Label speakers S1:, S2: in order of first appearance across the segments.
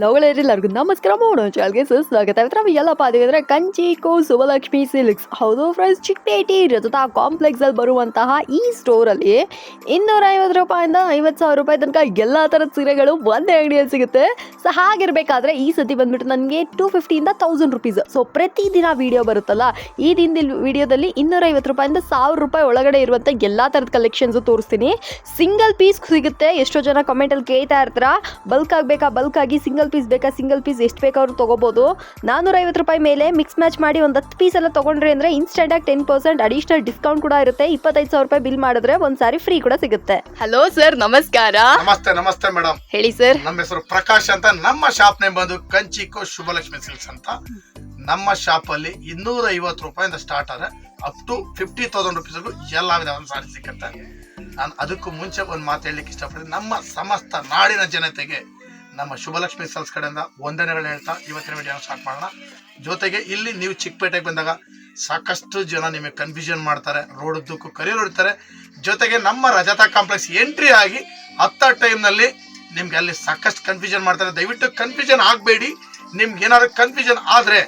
S1: ಲವಳೆಲ್ಲರಿಗೂ ನಮಸ್ಕಾರ. ಮಾಡೋಣ ಚಾಲ್ಗೆ ಸುಸ್ವಾಗತ. ನಾವು ಎಲ್ಲಪ್ಪ ಅದೀವಿ ಅಂದರೆ ಕಂಚಿ ಕೋ ಸುವಲಕ್ಷ್ಮಿ ಸಿಲ್ಕ್ಸ್. ಹೌದು ಫ್ರೆಂಡ್ಸ್ ಚಿಕ್ಕಪೇಟೆ, ರಜತಾ ಕಾಂಪ್ಲೆಕ್ಸಲ್ಲಿ ಬರುವಂತಹ ಈ ಸ್ಟೋರಲ್ಲಿ ಇನ್ನೂರ ಐವತ್ತು ರೂಪಾಯಿಂದ ಐವತ್ತು ಸಾವಿರ ರೂಪಾಯಿ ತನಕ ಎಲ್ಲ ಥರದ ಸೀರೆಗಳು ಒಂದೇ ಅಂಗಡಿಯಲ್ಲಿ ಸಿಗುತ್ತೆ. ಸೊ ಹಾಗಿರಬೇಕಾದ್ರೆ ಈ ಸತಿ ಬಂದ್ಬಿಟ್ಟು ನನಗೆ ಟೂ ಫಿಫ್ಟಿಯಿಂದ ತೌಸಂಡ್ ರುಪೀಸ್ ಸೊ ಪ್ರತಿದಿನ ವಿಡಿಯೋ ಬರುತ್ತಲ್ಲ, ಈ ದಿನದ ವಿಡಿಯೋದಲ್ಲಿ ಇನ್ನೂರ ಐವತ್ತು ರೂಪಾಯಿಂದ ಸಾವಿರ ರೂಪಾಯಿ ಒಳಗಡೆ ಇರುವಂಥ ಎಲ್ಲ ಥರದ ಕಲೆಕ್ಷನ್ಸು ತೋರಿಸ್ತೀನಿ. ಸಿಂಗಲ್ ಪೀಸ್ ಸಿಗುತ್ತೆ. ಎಷ್ಟೋ ಜನ ಕಮೆಂಟಲ್ಲಿ ಕೇಳ್ತಾ ಇರ್ತಾರ. ಬಲ್ಕ್ ಆಗಬೇಕಾ? ಬಲ್ಕ್ ಆಗಿ ಸಿಂಗಲ್ ಪೀಸ್ ಬೇಕಾ? ಸಿಂಗಲ್ ಪೀಸ್ ಎಷ್ಟು ಬೇಕಾದ್ರೂ ತೊಗೋಬೋದು. ನಾನ್ನೂರೈವತ್ತು ರೂಪಾಯಿ ಮೇಲೆ ಮಿಕ್ಸ್ ಮ್ಯಾಚ್ ಮಾಡಿ ಒಂದು ಹತ್ತು ಪೀಸ್ ಎಲ್ಲ ತೊಗೊಂಡ್ರಿ ಅಂದರೆ ಇನ್ಸ್ಟೆಂಟಾಗಿ ಟೆನ್ ಪರ್ಸೆಂಟ್ ಅಡಿಷನಲ್ ಡಿಸ್ಕೌಂಟ್ ಕೂಡ ಇರುತ್ತೆ. ಇಪ್ಪತ್ತೈದು ಸಾವಿರ ರೂಪಾಯಿ ಬಿಲ್ ಮಾಡಿದ್ರೆ ಒಂದು ಸಾರಿ ಫ್ರೀ ಕೂಡ ಸಿಗುತ್ತೆ. ಹಲೋ ಸರ್ ನಮಸ್ಕಾರ.
S2: ನಮಸ್ತೆ ನಮಸ್ತೆ ಮೇಡಮ್
S1: ಹೇಳಿ ಸರ್
S2: ನಮ್ಮ ಹೆಸರು ಪ್ರಕಾಶ್ ಅಂತ. ನಮ್ಮ ಶಾಪ್ ನೇಮ್ ಬಂದು ಕಂಚಿಕೋ ಶುಭಲಕ್ಷ್ಮಿ ಸಿಲ್ಕ್ಸ್ ಅಂತ. ನಮ್ಮ ಶಾಪ್ ಅಲ್ಲಿ ಇನ್ನೂರ ಐವತ್ತು ರೂಪಾಯಿಂದ ಸ್ಟಾರ್ಟ್ ಆದ್ರೆ ಅಪ್ ಟು ಫಿಫ್ಟಿ ತೌಸಂಡ್ ರುಪೀಸ್ಗೂ ಎಲ್ಲ ವಿಧವಾದ ಸಾರಿ ಸಿಕ್ಕಂತ ನಾನು ಅದಕ್ಕೂ ಮುಂಚೆ ಒಂದು ಮಾತು ಹೇಳಲಿಕ್ಕೆ ಇಷ್ಟಪಡ್ತೀನಿ. ನಮ್ಮ ಸಮಸ್ತ ನಾಡಿನ ಜನತೆಗೆ ನಮ್ಮ ಶುಭಲಕ್ಷ್ಮಿ ಸೆಲ್ಸ್ ಕಡೆಯಿಂದ ವಂದನೆಗಳು ಹೇಳ್ತಾ ಇವತ್ತಿನ ವಿಡಿಯೋ ಸ್ಟಾರ್ಟ್ ಮಾಡೋಣ. ಜೊತೆಗೆ ಇಲ್ಲಿ ನೀವು ಚಿಕ್ಕಪೇಟೆಗೆ ಬಂದಾಗ ಸಾಕಷ್ಟು ಜನ ನಿಮಗೆ ಕನ್ಫ್ಯೂಷನ್ ಮಾಡ್ತಾರೆ ರೋಡ್ ಉದ್ದಕ್ಕೂ ಕರಿಯರ್ ಹೊಡಿತಾರೆ ಜೊತೆಗೆ ನಮ್ಮ ರಜತಾ ಕಾಂಪ್ಲೆಕ್ಸ್ ಎಂಟ್ರಿ ಆಗಿ ಹತ್ತ ಟೈಮ್ನಲ್ಲಿ ನಿಮ್ಗೆ ಅಲ್ಲಿ ಸಾಕಷ್ಟು ಕನ್ಫ್ಯೂಷನ್ ಮಾಡ್ತಾರೆ. ದಯವಿಟ್ಟು ಕನ್ಫ್ಯೂಷನ್ ಆಗಬೇಡಿ. ನಿಮ್ಗೆ ಏನಾದ್ರು ಕನ್ಫ್ಯೂಷನ್ ಆದರೆ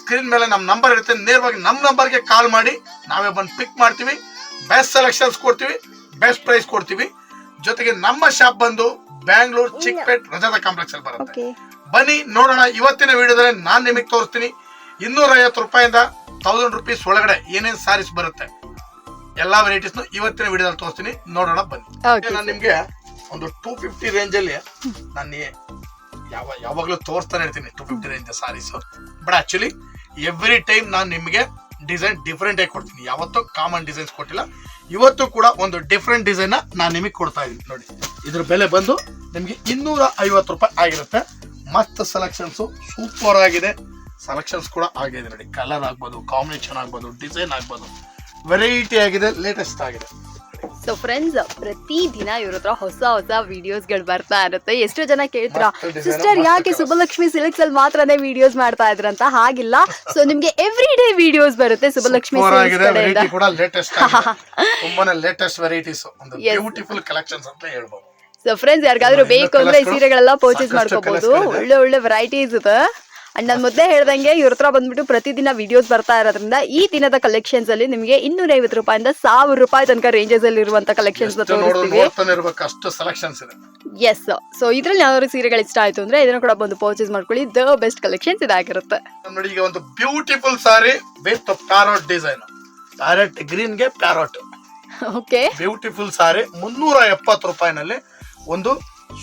S2: ಸ್ಕ್ರೀನ್ ಮೇಲೆ ನಮ್ಮ ನಂಬರ್ ಇರುತ್ತೆ. ನೇರವಾಗಿ ನಮ್ಮ ನಂಬರ್ಗೆ ಕಾಲ್ ಮಾಡಿ, ನಾವೇ ಬಂದು ಪಿಕ್ ಮಾಡ್ತೀವಿ. ಬೆಸ್ಟ್ ಸೆಲೆಕ್ಷನ್ಸ್ ಕೊಡ್ತೀವಿ ಬೆಸ್ಟ್ ಪ್ರೈಸ್ ಕೊಡ್ತೀವಿ. ಜೊತೆಗೆ ನಮ್ಮ ಶಾಪ್ ಬಂದು ಬ್ಯಾಂಗ್ಳೂರ್ ಚಿಕ್ಕಪೇಟ್ ರಜಾದ ಕಾಂಪ್ಲೆಕ್ಸ್ ಅಲ್ಲಿ ಬರುತ್ತೆ ಬನ್ನಿ ನೋಡೋಣ. ಇವತ್ತಿನ ವಿಡಿಯೋದಲ್ಲಿ ನಾನು ನಿಮಗೆ ತೋರಿಸ್ತೀನಿ. ಇನ್ನೂರ ಐವತ್ತು ರೂಪಾಯಿಂದ ತೌಸಂಡ್ ರುಪೀಸ್ ಒಳಗಡೆ ಏನೇನ್ ಸಾರೀಸ್ ಬರುತ್ತೆ. ಎಲ್ಲಾ ವೆರೈಟೀಸ್ ಇವತ್ತಿನ ವಿಡಿಯೋದಲ್ಲಿ ತೋರಿಸ್ತೀನಿ. ನೋಡೋಣ ಬನ್ನಿ. ನಾನು ನಿಮ್ಗೆ ಒಂದು ಟೂ ಫಿಫ್ಟಿ ರೇಂಜ್ ಅಲ್ಲಿ ನಾನು ಯಾವ ಯಾವಾಗಲೂ ತೋರಿಸ್ತಾನೆ ಇರ್ತೀನಿ two fifty range saris but actually every time ನಾನು ನಿಮಗೆ ಡಿಸೈನ್ ಡಿಫ್ರೆಂಟ್ ಆಗಿ ಕೊಡ್ತೀನಿ. ಯಾವತ್ತೂ ಕಾಮನ್ ಡಿಸೈನ್ಸ್ ಕೊಟ್ಟಿಲ್ಲ. ಇವತ್ತು ಕೂಡ ಒಂದು ಡಿಫ್ರೆಂಟ್ ಡಿಸೈನ್ ನಾನು ನಿಮಗೆ ಕೊಡ್ತಾ ಇದ್ದೀನಿ. ನೋಡಿ, ಇದ್ರ ಬೆಲೆ ಬಂದು ನಿಮಗೆ ಇನ್ನೂರ ಐವತ್ತು ರೂಪಾಯಿ ಆಗಿರುತ್ತೆ. ಮಸ್ತ್ ಸೆಲೆಕ್ಷನ್ಸು ಸೂಪರ್ ಆಗಿದೆ. ಸೆಲೆಕ್ಷನ್ಸ್ ಕೂಡ ಆಗಿದೆ ನೋಡಿ. ಕಲರ್ ಆಗ್ಬೋದು ಕಾಂಬಿನೇಷನ್ ಆಗ್ಬೋದು ಡಿಸೈನ್ ಆಗ್ಬೋದು. ವೆರೈಟಿ ಆಗಿದೆ ಲೇಟೆಸ್ಟ್ ಆಗಿದೆ.
S1: ಸೊ ಫ್ರೆಂಡ್ಸ್ ಪ್ರತಿದಿನ ಇವ್ರ ಹತ್ರ ಹೊಸ ಹೊಸ ವಿಡಿಯೋಸ್ಗಳು ಬರ್ತಾ ಇರುತ್ತೆ. ಎಷ್ಟೋ ಜನ ಕೇಳ್ತೀರಾ ಸಿಸ್ಟರ್ ಯಾಕೆ. ಸುಬ್ಬಲಕ್ಷ್ಮಿ ಸಿಲ್ಕ್ಸ್ ಅಲ್ಲಿ ಮಾತ್ರನೇ ವಿಡಿಯೋಸ್ ಮಾಡ್ತಾ ಇದ್ರಂತ ಹಾಗಿಲ್ಲ. ಸೊ ನಿಮ್ಗೆ ಎವ್ರಿ ಡೇ ವಿಡಿಯೋಸ್ ಬರುತ್ತೆ ಸುಬ್ಬಲಕ್ಷ್ಮಿ ಸಿಲ್ಕ್ಸ್
S2: ಆಗಿದೆ.
S1: ಕಡೆಯಿಂದ.
S2: ವೆರೈಟಿ ಕೂಡ ಲೇಟೆಸ್ಟ್ ತುಂಬಾನೇ ಲೇಟೆಸ್ಟ್ ವೆರೈಟೀಸ್ ಒಂದು ಬ್ಯೂಟಿಫುಲ್ ಕಲೆಕ್ಷನ್ಸ್ ಅಂತ ಹೇಳ್ಬೋದು.
S1: ಸೊ ಫ್ರೆಂಡ್ಸ್ ಯಾರಿಗಾದ್ರೂ ಬೇಕು ಅಂದ್ರೆ ಈ ಸೀರೆಗಳೆಲ್ಲ ಪರ್ಚೇಸ್ ಮಾಡ್ಕೋಬಹುದು ಒಳ್ಳೆ ಒಳ್ಳೆ ವೆರೈಟೀಸ್ ಇದೆ. ಅಂಡ್ ನಾನು ಮೊದಲೇ ಹೇಳ್ದಂಗೆ ಇವ್ರ ಹತ್ರ ಬಂದ್ಬಿಟ್ಟು ಪ್ರತಿದಿನ ವಿಡಿಯೋಸ್ ಬರ್ತಾ ಇರೋದ್ರಿಂದ ಈ ದಿನದ ಕಲೆಕ್ಷನ್ಸ್ ಅಲ್ಲಿ ನಿಮಗೆ ಇನ್ನೂರ ಐವತ್ತು ರೂಪಾಯಿಂದ ಸಾವಿರ ರೂಪಾಯಿ ತನಕ ರೇಂಜಸ್ ಅಲ್ಲಿ ಇರುವಂತ ಕಲೆಕ್ಷನ್ಸ್
S2: ಅಷ್ಟು ಸೆಲೆಕ್ಷನ್ಸ್ ಇದೆ.
S1: ಎಸ್ ಸೊ ಇದ್ರಲ್ಲಿ ಯಾವ್ದಾದ್ರು ಸೀರೆಗಳು ಇಷ್ಟ ಆಯ್ತು ಅಂದ್ರೆ ಇದನ್ನ ಕೂಡ ಬಂದು ಪರ್ಚೇಸ್ ಮಾಡ್ಕೊಳ್ಳಿ. ದ ಬೆಸ್ಟ್ ಕಲೆಕ್ಷನ್ಸ್ ಇದಾಗಿರುತ್ತೆ.
S2: ನೋಡಿ ಈಗ ಒಂದು beautiful sari with parrot design parrot ಗ್ರೀನ್ಗೆ parrot
S1: okay
S2: beautiful sari ಮುನ್ನೂರ ಎಪ್ಪತ್ತು ರೂಪಾಯಿನಲ್ಲಿ ಒಂದು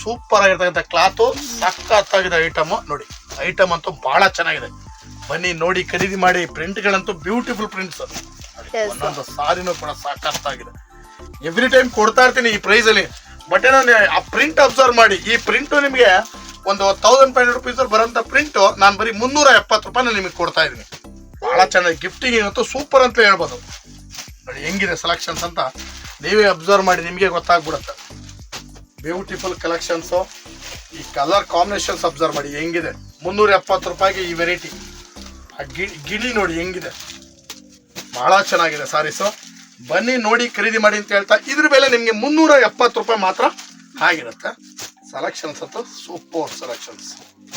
S2: ಸೂಪರ್ ಆಗಿರ್ತಕ್ಕಂಥ ಕ್ಲಾತು ಸಖತ್ತಾಗಿದೆ ಐಟಮ್ ನೋಡಿ. ಐಟಮ್ ಅಂತೂ ಬಹಳ ಚೆನ್ನಾಗಿದೆ. ಬನ್ನಿ ನೋಡಿ ಖರೀದಿ ಮಾಡಿ. ಪ್ರಿಂಟ್ಗಳಂತೂ ಬ್ಯೂಟಿಫುಲ್ ಪ್ರಿಂಟ್ಸ್.
S1: ಅದು
S2: ಒಂದೊಂದು ಸಾರಿನೂ ಕೂಡ ಸಾಕಷ್ಟಾಗಿದೆ ಎವ್ರಿ ಟೈಮ್ ಕೊಡ್ತಾ ಇರ್ತೀನಿ ಈ ಪ್ರೈಸ್ ಅಲ್ಲಿ. ಬಟ್ ಏನೋ ಆ ಪ್ರಿಂಟ್ ಅಬ್ಸರ್ವ್ ಮಾಡಿ. ಈ ಪ್ರಿಂಟ್ ನಿಮಗೆ ಒಂದು ತೌಸಂಡ್ ಫೈವ್ ಹಂಡ್ರೆಡ್ ರುಪೀಸ್ ಬರೋಂಥ ಪ್ರಿಂಟು ನಾನು ಬರೀ ಮುನ್ನೂರ ಎಪ್ಪತ್ತು ರೂಪಾಯಿ ನಿಮಗೆ ಕೊಡ್ತಾ ಇದ್ದೀನಿ. ಬಹಳ ಚೆನ್ನಾಗಿ ಗಿಫ್ಟಿಂಗ್ ಏನಂತೂ ಸೂಪರ್ ಅಂತ ಹೇಳ್ಬೋದು. ನೋಡಿ ಹೆಂಗಿದೆ ಸೆಲೆಕ್ಷನ್ಸ್ ಅಂತ ನೀವೇ ಅಬ್ಸರ್ವ್ ಮಾಡಿ ನಿಮಗೆ ಗೊತ್ತಾಗ್ಬಿಡುತ್ತೆ. ಬ್ಯೂಟಿಫುಲ್ ಕಲೆಕ್ಷನ್ಸು ಈ ಕಲರ್ ಕಾಂಬಿನೇಷನ್ಸ್ ಅಬ್ಸರ್ವ್ ಮಾಡಿ ಹೆಂಗಿದೆ? ಮುನ್ನೂರ ಎಪ್ಪತ್ತು ರೂಪಾಯಿಗೆ ಈ ವೆರೈಟಿ. ಆ ಗಿಳಿ ಗಿಳಿ ನೋಡಿ ಹೆಂಗಿದೆ. ಬಹಳ ಚೆನ್ನಾಗಿದೆ ಸಾರೀಸು. ಬನ್ನಿ ನೋಡಿ ಖರೀದಿ ಮಾಡಿ ಅಂತ ಹೇಳ್ತಾ ಇದ್ರ ಬೆಲೆ ನಿಮಗೆ ಮುನ್ನೂರ ಎಪ್ಪತ್ತು ರೂಪಾಯಿ ಮಾತ್ರ ಆಗಿರುತ್ತೆ. ಸೆಲೆಕ್ಷನ್ಸ್ ಅಂತೂ super selections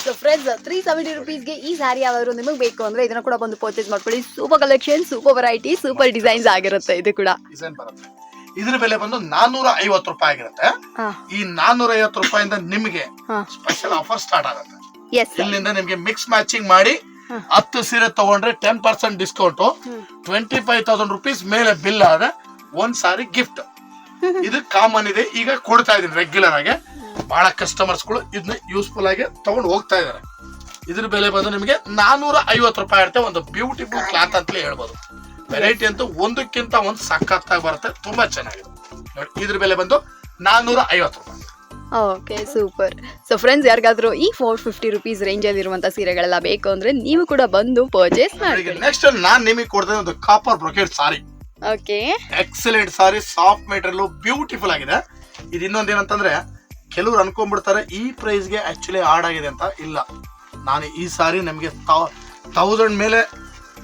S1: so friends three seventy ರುಪೀಸ್ಗೆ ಈ ಸ್ಯಾರಿ ಯಾವ್ದಾದ್ರು ನಿಮಗೆ ಬೇಕು ಅಂದ್ರೆ ಇದನ್ನ ಕೂಡ ಬಂದು ಪರ್ಚೇಸ್ ಮಾಡ್ಕೊಳ್ಳಿ. Super collection super variety super designs ಆಗಿರುತ್ತೆ ಇದು ಕೂಡ.
S2: ಡಿಸೈನ್ ಬರುತ್ತೆ. ಇದ್ರ ಬೆಲೆ ಬಂದು ನಾನೂರ ಐವತ್ತು ರೂಪಾಯಿ ಆಗಿರುತ್ತೆ. ಈ ನಾನೂರ ಐವತ್ತು ರೂಪಾಯಿಂದ ನಿಮಗೆ ಸ್ಪೆಷಲ್ ಆಫರ್ ಸ್ಟಾರ್ಟ್ ಆಗುತ್ತೆ. ಇಲ್ಲಿಂದ ನಿಮ್ಗೆ ಮಿಕ್ಸ್ ಮ್ಯಾಚಿಂಗ್ ಮಾಡಿ ಹತ್ತು ಸೀರೆ ತಗೊಂಡ್ರೆ ten percent discount twenty five thousand rupees ಮೇಲೆ ಬಿಲ್ ಆದ್ರೆ ಒಂದ್ ಸಾರಿ ಗಿಫ್ಟ್ ಇದು ಕಾಮನ್ ಇದೆ. ಈಗ ಕೊಡ್ತಾ ಇದೀನಿ ರೆಗ್ಯುಲರ್ ಆಗಿ. ಬಹಳ ಕಸ್ಟಮರ್ಸ್ಗಳು ಇದನ್ನ ಯೂಸ್ಫುಲ್ ಆಗಿ ತಗೊಂಡು ಹೋಗ್ತಾ ಇದಾರೆ ಇದ್ರ ಬೆಲೆ ಬಂದು ನಿಮಗೆ ನಾನೂರ ಐವತ್ತು ರೂಪಾಯಿ ಇರುತ್ತೆ ಒಂದು ಬ್ಯೂಟಿಫುಲ್ ಕ್ಲಾತ್ ಅಂತಲೇ ಹೇಳ್ಬೋದು. ವೆರೈಟಿ ಅಂತೂ ಒಂದಕ್ಕಿಂತ ಒಂದು ಸಖತ್ತಾಗಿ ಬರುತ್ತೆ. ತುಂಬಾ ಚೆನ್ನಾಗಿದೆ. ನೋಡಿ ಇದ್ರ ಬೆಲೆ ಬಂದು ನಾನೂರ ಐವತ್ತು ರೂಪಾಯಿ.
S1: Okay super. ಸೊ ಫ್ರೆಂಡ್ಸ್ ಯಾರಿಗಾದ್ರೂ ಈ ಫೋರ್ ಫಿಫ್ಟಿ ರುಪೀಸ್ ರೇಂಜಲ್ಲಿ ಇರುವಂತ ಸೀರೆಗಳೆಲ್ಲ ಬೇಕು ಅಂದ್ರೆ ನೀವು ಕೂಡ ಬಂದು ಪರ್ಚೇಸ್ ಮಾಡಿ
S2: ನೆಕ್ಸ್ಟ್ ನಾನು ನಿಮಗೆ ಕೊಡ್ತೇನೆ ಒಂದು copper brocade sari
S1: okay.
S2: Excellent sari soft material beautiful ಆಗಿದೆ. ಇದು ಇನ್ನೊಂದು ಏನಂತಂದ್ರೆ ಕೆಲವ್ರು ಅನ್ಕೊಂಡ್ಬಿಡ್ತಾರೆ ಈ ಪ್ರೈಸ್ಗೆ ಆಕ್ಚುಲಿ ಆಡ್ ಆಗಿದೆ ಅಂತ ಇಲ್ಲ. ನಾನು ಈ ಸಾರಿ ನಮಗೆ ತೌಸಂಡ್ ಮೇಲೆ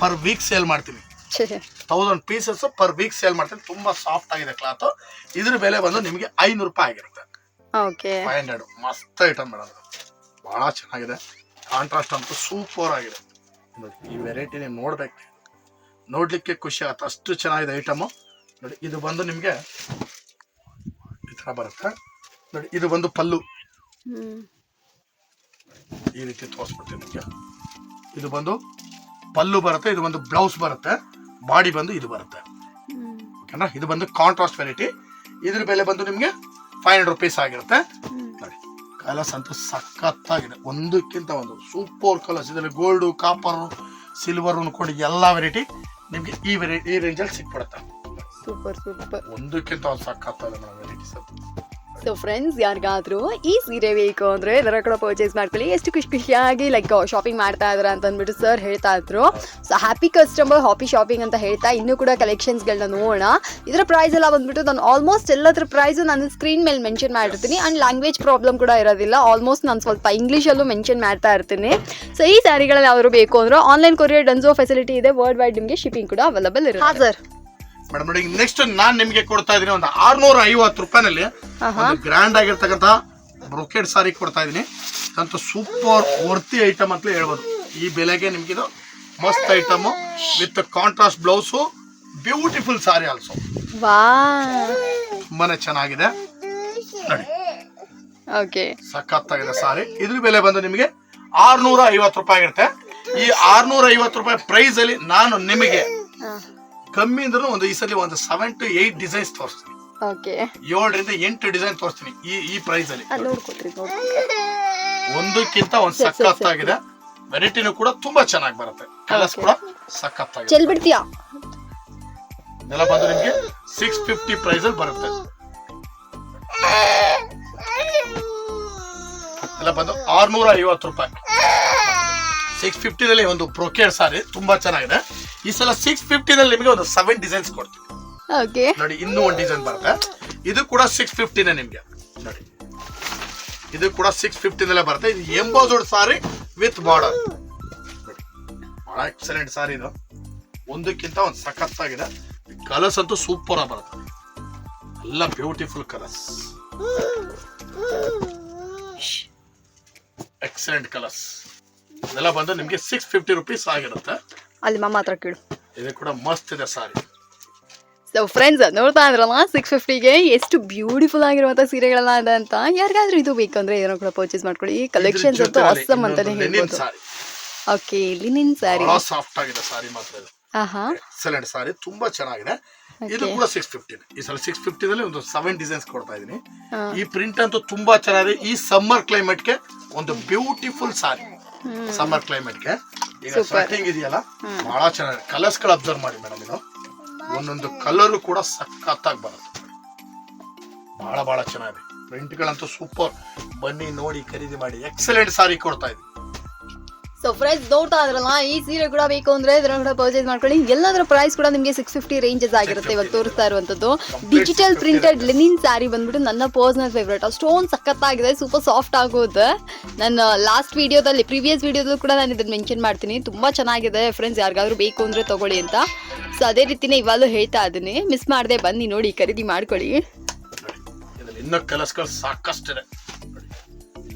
S2: ಪರ್ ವೀಕ್ ಸೇಲ್ ಮಾಡ್ತೀನಿ. Thousand pieces per week sale ಮಾಡ್ತೀನಿ. ತುಂಬಾ ಸಾಫ್ಟ್ ಆಗಿದೆ ಕ್ಲಾತ್ ಇದ್ರ ಬೆಲೆ ಬಂದು ನಿಮಗೆ ಐನೂರು ರೂಪಾಯಿ ಆಗಿರುತ್ತೆ.
S1: ಓಕೆ.
S2: ಫೈವ್ ಹಂಡ್ರೆಡ್ ಮಸ್ತ್ ಐಟಮ್ ಮೇಡಮ್. ಬಹಳ ಚೆನ್ನಾಗಿದೆ. ಕಾಂಟ್ರಾಸ್ಟ್ ಅಂತೂ ಸೂಪರ್ ಆಗಿದೆ. ಈ ವೆರೈಟಿ ನೀವು ನೋಡ್ಬೇಕು. ನೋಡ್ಲಿಕ್ಕೆ ಖುಷಿ ಆಗುತ್ತೆ ಅಷ್ಟು ಚೆನ್ನಾಗಿದೆ ಐಟಮು ನೋಡಿ ಇದು ಬಂದು ನಿಮಗೆ ಈ ಥರ ಬರುತ್ತೆ. ನೋಡಿ ಇದು ಬಂದು ಪಲ್ಲು. ಈ ರೀತಿ ತೋರಿಸ್ಬಿಡ್ತೀನಿ ನಿಮಗೆ. ಇದು ಬಂದು ಪಲ್ಲು ಬರುತ್ತೆ ಇದು ಬಂದು ಬ್ಲೌಸ್ ಬರುತ್ತೆ ಬಾಡಿ ಬಂದು ಇದು ಬರುತ್ತೆ. ಓಕೆನಾ? ಇದು ಬಂದು ಕಾಂಟ್ರಾಸ್ಟ್ ವೆರೈಟಿ ಇದ್ರ ಬೆಲೆ ಬಂದು ನಿಮಗೆ ಫೈವ್ ಹಂಡ್ರೆಡ್ ರುಪೀಸ್ ಆಗಿರುತ್ತೆ. ನೋಡಿ ಕಲರ್ಸ್ ಅಂತೂ ಸಖತ್ತಾಗಿದೆ. ಒಂದಕ್ಕಿಂತ ಒಂದು ಸೂಪರ್ ಕಲರ್ಸ್ ಇದರಲ್ಲಿ ಗೋಲ್ಡು ಕಾಪರು ಸಿಲ್ವರ್ ಅನ್ಕೊಂಡು ಎಲ್ಲ ವೆರೈಟಿ ನಿಮಗೆ ಈ ವೆರೈಟಿ ಈ ರೇಂಜಲ್ಲಿ ಸಿಕ್ಬಿಡುತ್ತೆ.
S1: ಸೂಪರ್ ಸೂಪರ್
S2: ಒಂದಕ್ಕಿಂತ ಒಂದು ಸಖತ್ತಾಗಿದೆ ಮೇಡಮ್ ವೆರೈಟೀಸ್
S1: ಸೊ ಫ್ರೆಂಡ್ಸ್ ಯಾರಿಗಾದ್ರೂ ಈ ಸೀರೆ ಬೇಕು ಅಂದ್ರೆ ಎಲ್ಲರ ಕೂಡ ಪರ್ಚೇಸ್ ಮಾಡ್ಕೊಳ್ಳಿ. ಎಷ್ಟು ಖುಷಿ ಖುಷಿಯಾಗಿ ಲೈಕ್ ಶಾಪಿಂಗ್ ಮಾಡ್ತಾ ಇದ್ರ ಅಂತ ಅಂದ್ಬಿಟ್ಟು ಸರ್ ಹೇಳ್ತಾ ಇದ್ರು. So happy customer happy shopping ಅಂತ ಹೇಳ್ತಾ ಇನ್ನೂ ಕೂಡ ಕಲೆಕ್ಷನ್ಸ್ಗಳನ್ನ ನೋಡೋಣ. ಇದರ ಪ್ರೈಸ್ ಎಲ್ಲ ಬಂದ್ಬಿಟ್ಟು ನಾನು ಆಲ್ಮೋಸ್ಟ್ ಎಲ್ಲದ್ರ ಪ್ರೈಸ್ ನಾನು ಸ್ಕ್ರೀನ್ ಮೇಲೆ ಮೆನ್ಷನ್ ಮಾಡಿರ್ತೀನಿ. ಅಂಡ್ ಲ್ಯಾಂಗ್ವೇಜ್ ಪ್ರಾಬ್ಲಮ್ ಕೂಡ ಇರೋದಿಲ್ಲ. ಆಲ್ಮೋಸ್ಟ್ ನಾನು ಸ್ವಲ್ಪ ಇಂಗ್ಲೀಷಲ್ಲೂ ಮೆನ್ಷನ್ ಮಾಡ್ತಾ ಇರ್ತೀನಿ. ಸೊ ಈ ಸ್ಯಾರಿಗಳಲ್ಲಿ ಯಾವ್ದಾದ್ರು ಬೇಕು ಅಂದ್ರೆ ಆನ್ಲೈನ್ ಕೊರಿಯರ್ ಡನ್ಸೋ ಫೆಸಿಲಿಟಿ ಇದೆ. ವರ್ಲ್ಡ್ ವೈಡ್ ನಿಮಗೆ ಶಿಪ್ಪಿಂಗ್ ಕೂಡ ಅವೈಲಬಲ್ ಇರುತ್ತೆ. ಹಾಂ ಸರ್
S2: ಮೇಡಮ್ ನೋಡಿ ನೆಕ್ಸ್ಟ್ ನಾನು ನಿಮಗೆ ಕೊಡ್ತಾ ಇದೀನಿ ಒಂದು ಆರ್ನೂರ ಐವತ್ತು ರೂಪಾಯಿನಲ್ಲಿ ಒಂದು ಗ್ರ್ಯಾಂಡ್ ಆಗಿರ್ತಕ್ಕಂಥ ಬ್ರೊಕೆಡ್ ಸಾರಿ ಕೊಡ್ತಾ ಇದೀನಿ ಅಂತ ಸೂಪರ್ ವರ್ತಿ ಐಟಮ್ ಅಂತಲೇ ಹೇಳ್ಬೋದು. ಈ ಬೆಲೆಗೆ ನಿಮ್ಗಿದು ಮಸ್ತ್ item with contrast blouse beautiful sari also ತುಂಬಾನೇ ಚೆನ್ನಾಗಿದೆ. ನೋಡಿ.
S1: ಓಕೆ.
S2: ಸಖತ್ತಾಗಿದೆ ಸಾರಿ ಇದ್ರ ಬೆಲೆ ಬಂದು ನಿಮಗೆ ಆರ್ನೂರ ಐವತ್ತು ರೂಪಾಯಿ ಆಗಿರುತ್ತೆ. ಈ ಆರ್ನೂರ ಐವತ್ತು ರೂಪಾಯಿ ಪ್ರೈಸ್ ಅಲ್ಲಿ ನಾನು ನಿಮಗೆ ಕಮ್ಮಿ ಅಂದ್ರೂ ಒಂದು ಈ ಸಲ ಒಂದು ಸೆವೆನ್ ಟು ಏಟ್ ಡಿಸೈನ್ಸ್ ತೋರಿಸ್ತೀನಿ.
S1: ಓಕೆ
S2: ಏಳರಿಂದ ಎಂಟು ಡಿಸೈನ್ ತೋರಿಸ್ತೀನಿ ಈ ಈ ಪ್ರೈಸ್ ಅಲ್ಲಿ.
S1: ನೋಡ್ಕೊತ್ರಿ
S2: ಒಂದಕ್ಕಿಂತ ಒಂದು ಸಖತ್ತಾಗಿದೆ. ವೆರೈಟಿನೂ ಕೂಡ ತುಂಬಾ ಚೆನ್ನಾಗಿ ಬರುತ್ತೆ. ಕಲರ್ಸ್ ಕೂಡ ಸಖತ್ತಾಗಿದೆ.
S1: ಚೆಲ್ ಬಿಡ್ತೀಯಾ?
S2: ಇದೆಲ್ಲ ಬಂದು ನಿಮಗೆ ಸಿಕ್ಸ್ ಫಿಫ್ಟಿ ಪ್ರೈಸ್ ಅಲ್ಲಿ ಬರುತ್ತೆ. ಎಲ್ಲ ಬಂದು ಆರ್ನೂರ ಐವತ್ತು ರೂಪಾಯಿ ಸಿಕ್ಸ್ ಫಿಫ್ಟಿನಲ್ಲಿ ಒಂದು ಪ್ರೊಕೇರ್ ಸಾರಿ ತುಂಬಾ ಚೆನ್ನಾಗಿದೆ. ಈ ಸಲ ಸಿಕ್ಸ್ ಫಿಫ್ಟಿನಲ್ಲಿ ನಿಮಗೆ ಒಂದು ಸೆವೆನ್ ಡಿಸೈನ್ಸ್ ಕೊಡ್ತೀನಿ.
S1: ಓಕೆ
S2: ನೋಡಿ ಇನ್ನೂ ಒಂದು ಡಿಸೈನ್ ಬರುತ್ತೆ. ಇದು ಕೂಡ ಸಿಕ್ಸ್ ಫಿಫ್ಟಿನೇ ನಿಮಗೆ. ನೋಡಿ. ಇದು ಕೂಡ ಸಿಕ್ಸ್ ಫಿಫ್ಟಿನಲ್ಲೇ ಬರುತ್ತೆ. ಇದು ಎಂಬೋಸೋಡ್ ಸಾರಿ ವಿತ್ ಬಾರ್ಡರ್ ಬಹಳ ಎಕ್ಸಲೆಂಟ್ ಸಾರಿ ಇದು. ಒಂದಕ್ಕಿಂತ ಒಂದು ಸಖತ್ತಾಗಿದೆ. ಕಲರ್ಸ್ ಅಂತೂ ಸೂಪರ್ ಆಗಿ ಬರುತ್ತೆ. ಎಲ್ಲ ಬ್ಯೂಟಿಫುಲ್ ಕಲರ್ಸ್ ಎಕ್ಸಲೆಂಟ್ ಕಲರ್ಸ್ ಇದೆಲ್ಲ ಬಂದು ನಿಮಗೆ ಸಿಕ್ಸ್ ಫಿಫ್ಟಿ ರುಪೀಸ್ ಆಗಿರುತ್ತೆ.
S1: ಅಲ್ಲಿ ಮಮ್ಮ ಹತ್ರ ಕೇಳು.
S2: ಇದು ಕೂಡ ಮಸ್ತ್ ಇದೆ ಸಾರಿ.
S1: ಸೊ ಫ್ರೆಂಡ್ಸ್ ನೋಡ್ತಾ ಇದ್ರಲ್ಲ ಸಿಕ್ಸ್ ಫಿಫ್ಟಿಗೆ ಎಷ್ಟು ಬ್ಯೂಟಿಫುಲ್ ಆಗಿರುವಂತಹ ಸೀರೆಗಳೆಲ್ಲ ಇದೆ ಅಂತ. ಯಾರಿಗಾದ್ರೂ ಇದು ಬೇಕಂದ್ರೆ ಏನೋ ಕೂಡ ಪರ್ಚೇಸ್ ಮಾಡ್ಕೊಳ್ಳಿ. ಈ ಕಲೆಕ್ಷನ್ಸ್ ಅಂತೂ ಅಸಮ್ ಅಂತಾನೆ ಹೇಳ್ಬೋದು. ಓಕೆ ಲಿನಿನ್ ಸ್ಯಾರಿ
S2: ಸಾಫ್ಟ್ ಆಗಿದೆ ಸಾರಿ ಮಾತ್ರ
S1: ಆಹಾ.
S2: ಎಕ್ಸಲೆಂಟ್ ಸಾರಿ ತುಂಬಾ ಚೆನ್ನಾಗಿದೆ. ಇದು ಕೂಡ ಸಿಕ್ಸ್ ಫಿಫ್ಟಿ ಈ ಸಲ ಸಿಕ್ಸ್ ಫಿಫ್ಟಿನಲ್ಲಿ ಒಂದು ಸೆವೆನ್ ಡಿಸೈನ್ಸ್ ಕೊಡ್ತಾ ಇದೀನಿ. ಈ ಪ್ರಿಂಟ್ ಅಂತೂ ತುಂಬಾ ಚೆನ್ನಾಗಿದೆ. ಈ ಸಮ್ಮರ್ ಕ್ಲೈಮೇಟ್ಗೆ ಒಂದು ಬ್ಯೂಟಿಫುಲ್ ಸಾರಿ. ಸಮ್ಮರ್ ಕ್ಲೈಮೇಟ್ಗೆ ಈಗ ಸೆಟ್ಟಿಂಗ್ ಇದೆಯಲ್ಲ? ಬಹಳ ಚೆನ್ನಾಗಿ ಕಲರ್ಸ್ಗಳು ಅಬ್ಸರ್ವ್ ಮಾಡಿ ಮೇಡಮ್ ಇದು. ಒಂದೊಂದು ಕಲರ್ ಕೂಡ ಸಖತ್ತಾಗಿ ಬರುತ್ತೆ. ಬಹಳ ಬಹಳ ಚೆನ್ನಾಗಿದೆ. ಪ್ರಿಂಟ್ಗಳಂತೂ ಸೂಪರ್ ಬನ್ನಿ ನೋಡಿ ಖರೀದಿ ಮಾಡಿ. ಎಕ್ಸಲೆಂಟ್ ಸಾರಿ ಕೊಡ್ತಾ ಇದ್ವಿ
S1: ಸೊ ಫ್ರೆಂಡ್ಸ್ ನೋಡ್ತಾ ಇದ್ರಲ್ಲ ಈ ಸೀರೆ ಕೂಡ ಬೇಕು ಅಂದ್ರೆ ಇದನ್ನ ಕೂಡ ಪರ್ಚೇಸ್ ಮಾಡ್ಕೊಳ್ಳಿ. ಎಲ್ಲದರ ಪ್ರೈಸ್ ಕೂಡ ನಿಮಗೆ ಸಿಕ್ಸ್ ಫಿಫ್ಟಿ ರೇಂಜಸ್ ಆಗಿರುತ್ತೆ ಇವಾಗ ತೋರಿಸ್ತಾ ಇರುವಂತದ್ದು ಡಿಜಿಟಲ್ ಪ್ರಿಂಟೆಡ್ ಲಿನಿನ್ ಸ್ಯಾರಿ ಬಂದ್ಬಿಟ್ಟು ನನ್ನ ಪರ್ಸನಲ್ ಫೇವ್ರೇಟ್ ಅಷ್ಟೊಂದು ಸಖತ್ತಾಗಿದೆ ಸೂಪರ್ ಸಾಫ್ಟ್ ಆಗೋದು. ನನ್ನ ಲಾಸ್ಟ್ ವಿಡಿಯೋದಲ್ಲಿ ಪ್ರೀವಿಯಸ್ ವಿಡಿಯೋದಲ್ಲೂ ಕೂಡ ನಾನು ಇದನ್ನ ಮೆನ್ಷನ್ ಮಾಡ್ತೀನಿ. ತುಂಬಾ ಚೆನ್ನಾಗಿದೆ ಫ್ರೆಂಡ್ಸ್ ಯಾರಿಗಾದ್ರೂ ಬೇಕು ಅಂದ್ರೆ ತಗೊಳ್ಳಿ ಅಂತ. ಸೊ ಅದೇ ರೀತಿನೇ ಇವಾಗಲೂ ಹೇಳ್ತಾ ಇದ್ದೀನಿ. ಮಿಸ್ ಮಾಡದೆ ಬನ್ನಿ ನೋಡಿ ಖರೀದಿ ಮಾಡ್ಕೊಳ್ಳಿ.
S2: ಇನ್ನೂ ಕಲರ್ಸ್ಗಳು ಸಾಕಷ್ಟಿದೆ.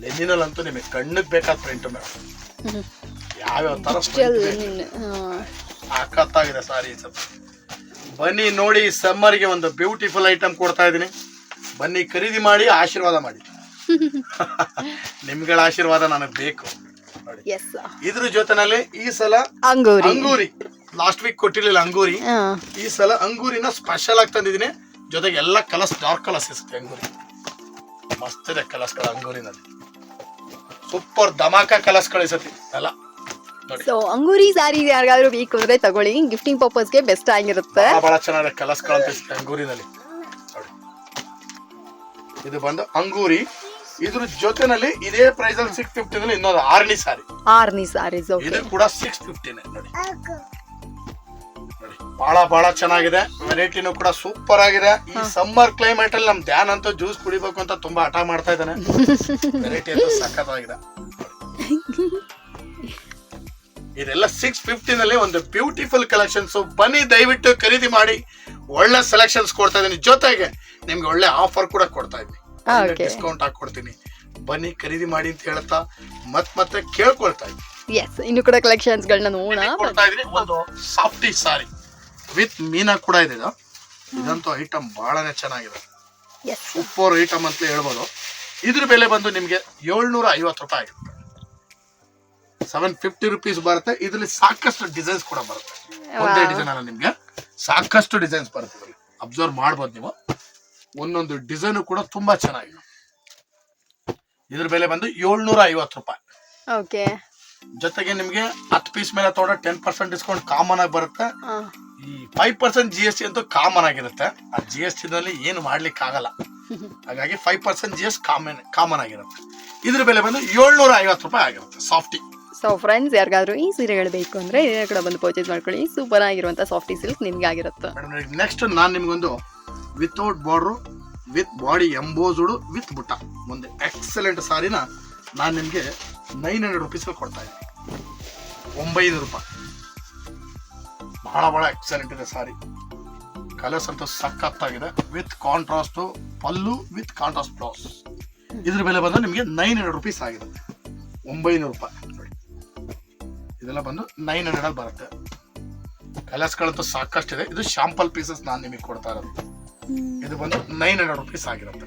S2: ಲೆನಿನಲ್ಲಿ ಅಂತೂ ನಿಮಗೆ ಕಣ್ಣಿಗೆ ಬೇಕಾದ ಪ್ರಿಂಟ್ ಮೇಡಮ್. ಯಾವ್ಯಾವ ಸಾರಿ ಸ್ವಲ್ಪ ಬನ್ನಿ ನೋಡಿ ಸಮ್ಮರ್ಗೆ ಒಂದು ಬ್ಯೂಟಿಫುಲ್ ಐಟಮ್ ಕೊಡ್ತಾ ಇದ್ದೀನಿ. ಬನ್ನಿ ಖರೀದಿ ಮಾಡಿ ಆಶೀರ್ವಾದ ಮಾಡಿ. ನಿಮ್ಗಳ ಆಶೀರ್ವಾದ ನನಗೆ ಬೇಕು. ಇದ್ರ ಜೊತೆನಲ್ಲಿ ಈ ಸಲ
S1: ಅಂಗೂರಿ.
S2: ಅಂಗೂರಿ. Last week ಕೊಟ್ಟಿರ್ಲಿಲ್ಲ ಅಂಗೂರಿ. ಈ ಸಲ ಅಂಗೂರಿನ ಸ್ಪೆಷಲ್ ಆಗಿ ತಂದಿದ್ದೀನಿ. ಜೊತೆಗೆ ಎಲ್ಲ ಕಲರ್ಸ್ ಡಾರ್ಕ್ ಕಲರ್ಸ್ ಸಿಗುತ್ತೆ ಅಂಗೂರಿ. ಮಸ್ತ್ ಇದೆ ಕಲರ್ಸ್ಗಳು ಅಂಗೂರಿನಲ್ಲಿ. ಸೂಪರ್ ಧಮಾಕ ಕಲರ್ಸ್ ಕಳಿಸತಿ ಎಲ್ಲ
S1: ಸೊ ಅಂಗೂರಿ ಸಾರಿ ಯಾರಿಗಾದ್ರೂ ಬೇಕು ಅಂದ್ರೆ ತಗೊಳ್ಳಿ. ಗಿಫ್ಟಿಂಗ್ ಪರ್ಪಸ್ಗೆ ಬೆಸ್ಟ್ ಆಗಿರುತ್ತೆ.
S2: ಬಹಳ ಬಹಳ ಚೆನ್ನಾಗಿದೆ ಕಲರ್ಸ್ ಸಿಗುತ್ತೆ ಅಂಗೂರಿನಲ್ಲಿ. ನೋಡಿ. ಇದು ಬಂದು ಅಂಗೂರಿ. ಇದ್ರ ಜೊತೆನಲ್ಲಿ ಇದೇ ಪ್ರೈಸ್ ಅಲ್ಲಿ ಸಿಕ್ಸ್ ಫಿಫ್ಟಿನಲ್ಲಿ ಇನ್ನೊಂದು ಆರ್ನಿ ಸಾರಿ.
S1: ಆರ್ನಿ ಸ್ಯಾರೀಸ್ ಓಕೆ
S2: ಇದು ಕೂಡ ಸಿಕ್ಸ್ ಫಿಫ್ಟಿನೇ ನೋಡಿ. ನೋಡಿ ಬಹಳ ಬಹಳ ಚೆನ್ನಾಗಿದೆ. ವೆರೈಟಿನೂ ಕೂಡ ಸೂಪರ್ ಆಗಿದೆ. ಈ ಸಮ್ಮರ್ ಕ್ಲೈಮೇಟ್ ಅಲ್ಲಿ ನಮ್ ಧ್ಯಾನ್ ಅಂತೂ ಜ್ಯೂಸ್ ಕುಡಿಬೇಕು ಅಂತ ತುಂಬಾ ಹಠ ಮಾಡ್ತಾ ಇದ್ದಾನೆ. ವೆರೈಟಿ ಅಂತೂ ಸಖತ್ತಾಗಿದೆ. ಇದೆಲ್ಲ ಸಿಕ್ಸ್ ಫಿಫ್ಟಿನಲ್ಲಿ ಒಂದು ಬ್ಯೂಟಿಫುಲ್ ಕಲೆಕ್ಷನ್ಸ್ ಬನ್ನಿ ದಯವಿಟ್ಟು ಖರೀದಿ ಮಾಡಿ. ಒಳ್ಳೆ ಸೆಲೆಕ್ಷನ್ಸ್ ಕೊಡ್ತಾ ಇದೀನಿ ಜೊತೆಗೆ ನಿಮ್ಗೆ ಒಳ್ಳೆ ಆಫರ್ ಕೂಡ ಕೊಡ್ತಾ ಇದ್ದೀನಿ. ಡಿಸ್ಕೌಂಟ್ ಹಾಕೊಡ್ತೀನಿ ಬನ್ನಿ ಖರೀದಿ ಮಾಡಿ ಅಂತ ಹೇಳ್ತಾ ಮತ್ ಮತ್ತೆ ಕೇಳ್ಕೊಳ್ತಾ ಇದ್ದೀನಿ.
S1: ಎಸ್ ಇನ್ನು ಕೂಡ ಕಲೆಕ್ಷನ್ಸ್ಗಳನ್ನ ನೋಡೋಣ.
S2: ನಿಮಗೆ ಕೊಡ್ತಾ ಇದ್ದೀನಿ ಒಂದು ಸಾಫ್ಟಿ ಸಾರಿ ವಿತ್ ಮೀನಾ ಕೂಡ ಇದೆ ಇದು. ಇದಂತೂ ಐಟಮ್ ಬಹಳನೇ ಚೆನ್ನಾಗಿದೆ. ಸೂಪರ್ ಐಟಮ್ ಅಂತ ಹೇಳ್ಬೋದು. ಇದ್ರ ಬೆಲೆ ಬಂದು ನಿಮಗೆ ಏಳ್ನೂರ ಐವತ್ತು ರೂಪಾಯಿ ಆಗಿರುತ್ತೆ ಸೆವೆನ್ ಫಿಫ್ಟಿ ರುಪೀಸ್ ಬರುತ್ತೆ. ಇದರಲ್ಲಿ ಸಾಕಷ್ಟು ಡಿಸೈನ್ಸ್ ಕೂಡ ಬರುತ್ತೆ. ಒಂದೇ ಡಿಸೈನ್ ಅಲ್ಲ ನಿಮ್ಗೆ. ಸಾಕಷ್ಟು ಡಿಸೈನ್ಸ್ ಬರುತ್ತೆ ಅಬ್ಸರ್ವ್ ಮಾಡ್ಬೋದು ನೀವು. ಒಂದೊಂದು ಡಿಸೈನ್ ಕೂಡ ತುಂಬಾ ಚೆನ್ನಾಗಿದೆ. ಇದ್ರ ಬೆಲೆ ಬಂದು ಏಳ್ನೂರ ಐವತ್ತು ರೂಪಾಯಿ.
S1: ಓಕೆ
S2: ಜೊತೆಗೆ ನಿಮ್ಗೆ ಹತ್ತು ಪೀಸ್ ಮೇಲೆ ತಗೊಂಡ್ರೆ ಟೆನ್ ಪರ್ಸೆಂಟ್ ಡಿಸ್ಕೌಂಟ್ ಕಾಮನ್ ಆಗಿ ಬರುತ್ತೆ. ಈ five percent G S T ಅಂತೂ ಕಾಮನ್ ಆಗಿರುತ್ತೆ. ಆ ಜಿ ಎಸ್ ಟಿನಲ್ಲಿ ಏನು ಮಾಡ್ಲಿಕ್ಕೆ ಆಗಲ್ಲ. ಹಾಗಾಗಿ five percent G S common common ಆಗಿರುತ್ತೆ. ಇದ್ರ ಬೆಲೆ ಬಂದು ಏಳ್ನೂರ ಐವತ್ತು ರೂಪಾಯಿ ಆಗಿರುತ್ತೆ. ಸಾಫ್ಟಿ
S1: ಸೊ ಫ್ರೆಂಡ್ಸ್ ಯಾರಿಗಾದ್ರೂ ಈ ಸೀರೆಗಳು ಬೇಕು ಅಂದ್ರೆ ಇದೇ ಕೂಡ ಬಂದು ಪರ್ಚೇಸ್ ಮಾಡ್ಕೊಳ್ಳಿ. ಸೂಪರ್ ಆಗಿರುವಂತ ಸಾಫ್ಟಿ ಸಿಲ್ಕ್ ನಿಮ್ಗೆ ಆಗಿರುತ್ತೆ.
S2: ನೆಕ್ಸ್ಟ್ ನಾನು ನಿಮ್ಗೊಂದು without border with body embossed with ಬುಟ್ಟ ಒಂದು ಎಕ್ಸಲೆಂಟ್ ಸಾರಿನ ನಾನು ನಿಮಗೆ ನೈನ್ ಹಂಡ್ರೆಡ್ ರುಪೀಸ್ ಕೊಡ್ತಾ ಇದ್ದೀನಿ. ಒಂಬೈನೂರು ರೂಪಾಯಿ. ಬಹಳ ಬಹಳ ಎಕ್ಸಲೆಂಟ್ ಇದೆ ಸಾರಿ ಕಲರ್ಸ್ ಅಂತೂ ಸಖತ್ತಾಗಿದೆ with contrast pallu with contrast blouse ಇದ್ರ ಬೆಲೆ ಬಂದು ನಿಮಗೆ ನೈನ್ ಹಂಡ್ರೆಡ್ ರುಪೀಸ್ ಆಗಿರುತ್ತೆ ಒಂಬೈನೂರು ರೂಪಾಯಿ. ಇದೆಲ್ಲ ಬಂದು ನೈನ್ ಹಂಡ್ರೆಡ್ ಅಲ್ಲಿ ಬರುತ್ತೆ. ಕಲರ್ಸ್ಗಳಂತೂ ಸಾಕಷ್ಟಿದೆ. ಇದು ಶಾಂಪಲ್ ಪೀಸಸ್ ನಾನು ನಿಮಗೆ ಕೊಡ್ತಾ ಇರೋದು. ಇದು ಬಂದು ನೈನ್ ಹಂಡ್ರೆಡ್ ರುಪೀಸ್ ಆಗಿರುತ್ತೆ.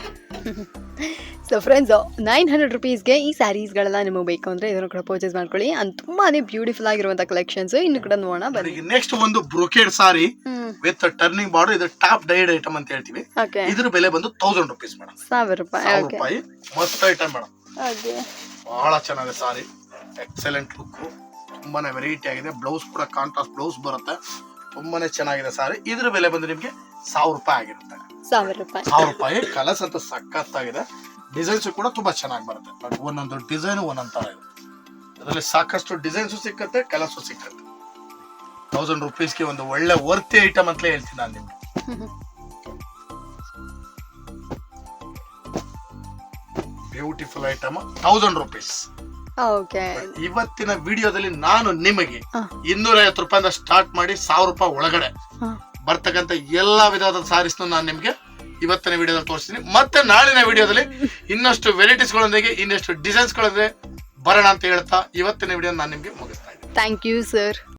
S1: ಸೊ ಫ್ರೆಂಡ್ಸ್ ನೈನ್ ಹಂಡ್ರೆಡ್ ರುಪೀಸ್ಗೆ ಈ ಸ್ಯಾರೀಸ್ಗಳೆಲ್ಲ ನಿಮಗೆ ಬೇಕು ಅಂದರೆ ಇದನ್ನು ಕೂಡ ಪರ್ಚೇಸ್ ಮಾಡ್ಕೊಳ್ಳಿ. ಅಂತ ತುಂಬಾ ಬ್ಯೂಟಿಫುಲ್ ಆಗಿರುವಂಥ ಕಲೆಕ್ಷನ್ಸ್ ಇನ್ನು ಕೂಡ ನೋಡೋಣ ಬನ್ನಿ.
S2: ನೆಕ್ಸ್ಟ್ ಒಂದು brocade sari with turning border ಇದು ಟಾಪ್ ಡೈಡ್ ಐಟಮ್ ಅಂತ ಹೇಳ್ತೀವಿ. ಇದ್ರ ಬೆಲೆ ಬಂದು ತೌಸಂಡ್ ರುಪೀಸ್ ಮೇಡಮ್
S1: ಸಾವಿರ ರೂಪಾಯಿ.
S2: ರೂಪಾಯಿ. ಮಸ್ತ್ ಐಟಮ್ ಮೇಡಮ್ ಬಹಳ ಚೆನ್ನಾಗಿದೆ ಸಾರಿ ಎಕ್ಸಲೆಂಟ್ ಲುಕ್ ತುಂಬಾನೇ ವೆರೈಟಿ ಆಗಿದೆ. ಬ್ಲೌಸ್ ಕೂಡ ಕಾಂಟ್ರಾಸ್ಟ್ ಬ್ಲೌಸ್ ಬರುತ್ತೆ. ತುಂಬಾನೇ ಚೆನ್ನಾಗಿದೆ ಸಾರಿ ಇದ್ರ ಬೆಲೆ ಬಂದು ನಿಮಗೆ ಸಾವಿರ ರೂಪಾಯಿ ಆಗಿರುತ್ತೆ.
S1: ಸಾವಿರ ರೂಪಾಯಿ.
S2: ಸಾವಿರ ರೂಪಾಯಿ. ಕಲರ್ಸ್ ಅಂತ ಸಖತ್ತಾಗಿದೆ. ಡಿಸೈನ್ಸ್ ಕೂಡ ತುಂಬಾ ಚೆನ್ನಾಗಿ ಬರುತ್ತೆ. ಬಟ್ ಒಂದೊಂದು ಡಿಸೈನ್ ಒಂದೊಂದು ತರ ಇದೆ ಅದರಲ್ಲಿ ಸಾಕಷ್ಟು ಡಿಸೈನ್ಸು ಸಿಕ್ಕತ್ತೆ ಕಲರ್ಸು ಸಿಕ್ಕತ್ತೆ. ತೌಸಂಡ್ ರುಪೀಸ್ಗೆ ಒಂದು ಒಳ್ಳೆ ವರ್ತಿ ಐಟಮ್ ಅಂತಲೇ ಹೇಳ್ತೀನಿ ನಾನು ನಿಮ್ಗೆ. Beautiful item thousand rupees
S1: okay
S2: ಇವತ್ತಿನ ವಿಡಿಯೋದಲ್ಲಿ ನಾನು ನಿಮಗೆ. ಇನ್ನೂರ ಐವತ್ತು ರೂಪಾಯಿಂದ ಸ್ಟಾರ್ಟ್ ಮಾಡಿ ಸಾವಿರ ರೂಪಾಯಿ ಒಳಗಡೆ ಬರ್ತಕ್ಕಂತ ಎಲ್ಲಾ ವಿಧವಾದ ಸಾರೀಸ್ ನಾನು ನಿಮ್ಗೆ ಇವತ್ತಿನ ವಿಡಿಯೋದಲ್ಲಿ ತೋರಿಸ್ತೀನಿ. ಮತ್ತೆ ನಾಳಿನ ವಿಡಿಯೋದಲ್ಲಿ ಇನ್ನಷ್ಟು ವೆರೈಟೀಸ್ಗಳೊಂದಿಗೆ ಇನ್ನಷ್ಟು ಡಿಸೈನ್ಸ್ ಗಳೊಂದಿಗೆ ಬರೋಣ ಅಂತ ಹೇಳ್ತಾ ಇವತ್ತಿನ ವಿಡಿಯೋ ನಾನು ನಿಮ್ಗೆ ಮುಗಿಸ್ತಾ ಇದ್ದೀನಿ.
S1: Thank you sir